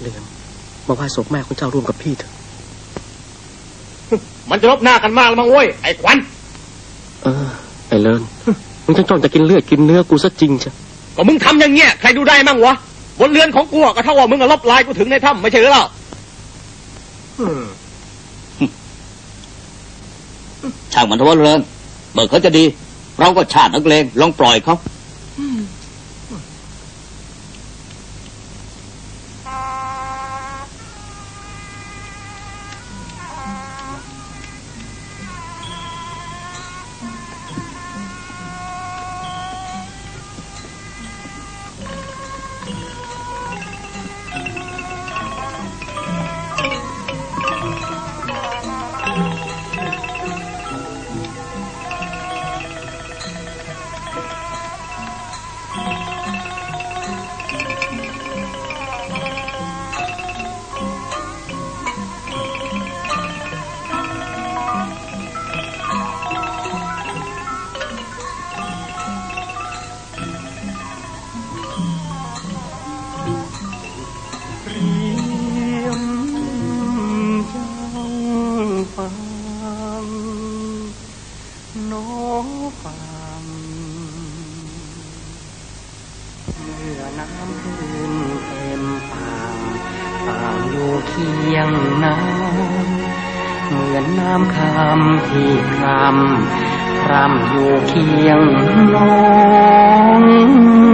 เหลี่ยมมาไหว้ศพแม่ของเจ้าร่วมกับพี่เถอะ มันจะลบหน้ากันมากแล้วมั้งเว้ยไอ้ขวัญเออ ไอ้เลินมึงจังจ้องจะกินเลือดกินเนื้อกูซะจริงใช่ก็มึงทำอย่างเงี้ยใครดูได้มั่งวะบนเรือนของกูอะก็เท่าว่ามึงอะลบลายกูถึงในถ้ำไม่ใช่หรือเปล่าช่างมันเถอะว่าเริงเบิกเขาจะดี เราก็ชาตินักเลงลองปล่อยเขา น้อฟังเมื่อน้ำพื้นเต็มฝั่งฝั่งอยู่เคียงน้ำเหมือนน้ำคำที่คำครำอยู่เคียงน้อง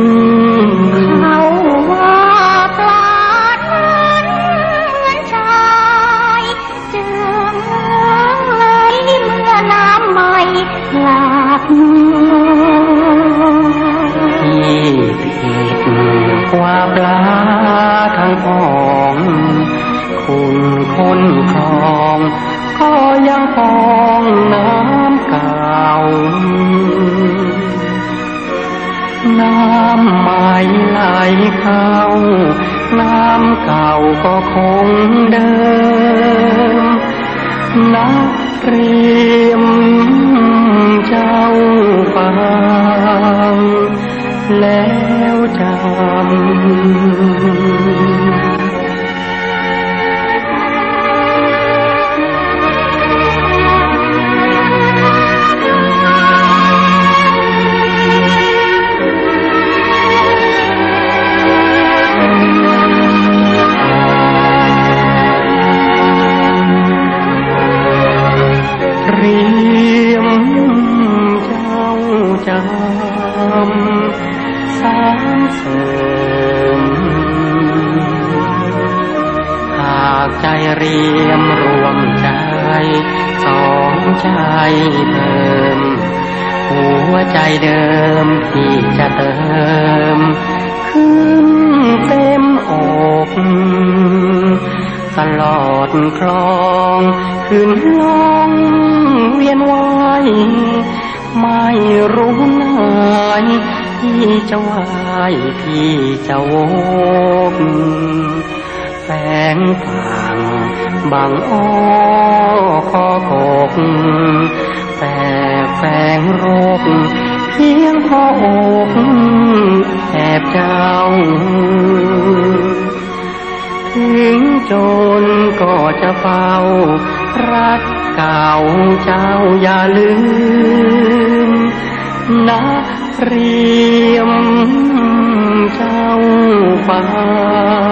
ที่ผิดกว่าปลาทั้งปองคุณคนครอง ก็ยังปองน้ำเก่า น้ำใหม่ไหลเข้า น้ำเก่าก็คงเดิมนักเรียม เจ้าฟังแล้วจำ เรียมรวมใจ สองใจเพิ่มหัวใจเดิมที่จะเติม ขึ้นเต็มอกตลอดคลองขึ้นลองเวียนวายไม่รู้นายที่จะวายที่จะวก แฝงฝั่งบางอ้อคอกกแต่แฝงโรคเพียงพออกแอบเจ้าถึงจนก็จะเฝ้า รักเก่าเจ้าอย่าลืม นะเรียมเจ้าฟัง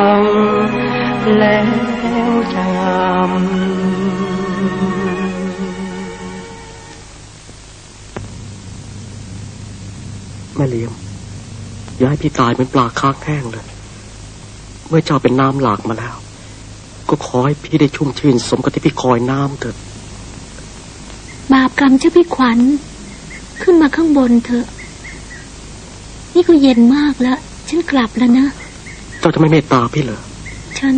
แล้วจำแม่เลี้ยมอย่าให้พี่ตายเป็นปลาค้างแห้งเลย เมื่อเจ้าเป็นน้ำหลากมาแล้ว ก็ขอให้พี่ได้ชุ่มชื่น สมกับที่พี่คอยน้ำเถิดบาปกรรมเจ้าพี่ขวัญ ขึ้นมาข้างบนเถอะ นี่ก็เย็นมากแล้ว ฉันกลับแล้วนะ เจ้าจะไม่เมตตาพี่เหรอ ฉันฉัน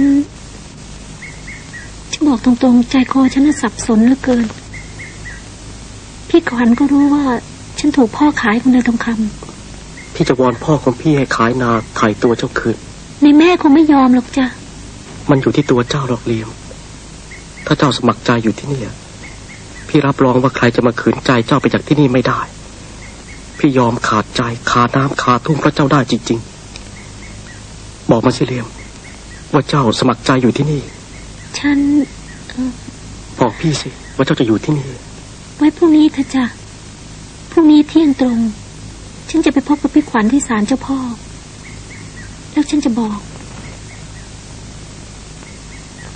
บอกตรงๆ ใจคอฉันน่ะสับสนเหลือเกิน พี่ขวัญก็รู้ว่า ฉันถูกพ่อขายคนเดินทองคพี่จะวอนพ่อของพี่ให้ขายนาถ่ายตัวเจ้าคืนำในแม่คงไม่ยอมหรอกจ้ะมันอยู่ที่ตัวเจ้าหรอกเลียม ถ้าเจ้าสมัครใจอยู่ที่นี่อะพี่รับรองว่าใครจะมาขืนใจเจ้าไปจากที่นี่ไม่ได้ พี่ยอมขาดใจขาน้ำขาทุ่งเพราะเจ้าได้จริง ๆ บอกมาสิเลียม ว่าเจ้าสมัครใจอยู่ที่นี่ ฉันบอกพี่สิ ว่าเจ้าจะอยู่ที่นี่ ไว้พรุ่งนี้เถอะจ้ะพรุ่งนี้เที่ยงตรง ฉันจะไปพบกับพี่ขวัญที่ศาลเจ้าพ่อ แล้วฉันจะบอก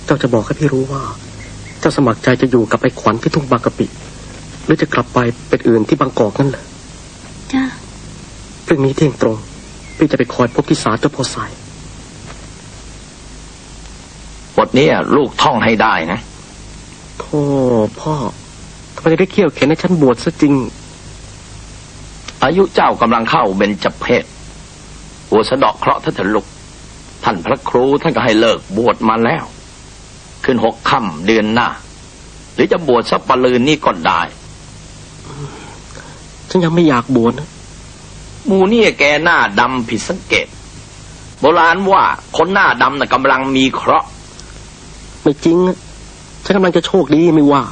เจ้าจะบอกให้พี่รู้ว่า เจ้าสมัครใจจะอยู่กับไอ้ขวัญที่ทุ่งบางกะปิหรือจะกลับไปเป็นอื่นที่บางกอกนั่นแหละจ้าพรุ่งนี้เที่ยงตรง พี่จะไปคอยพบที่ศาลเจ้าพ่อสาย บ ทนี้ลูกท่องให้ได้นะโธ่พ่อทำไมได้เขี่ยวเข็นให้ฉันบวชซะจริง อายุเจ้ากำลังเข้าเบญจเพศหัวสะเดาะเคราะห์ท่านเถอะลุก ท่านพระครูท่านก็ให้เลิกบวชมาแล้ว ขึ้นหกค่ำเดือนหน้า หรือจะบวชสักปลืนนี่ก็ได้ ฉันยังไม่อยากบวชนะหมูนี่แกหน้าดำผิดสังเกต โบราณว่าคนหน้าดำน่ะกำลังมีเคราะห์ ไม่จริงอะฉันกำลังจะโชคดีไม่ว่า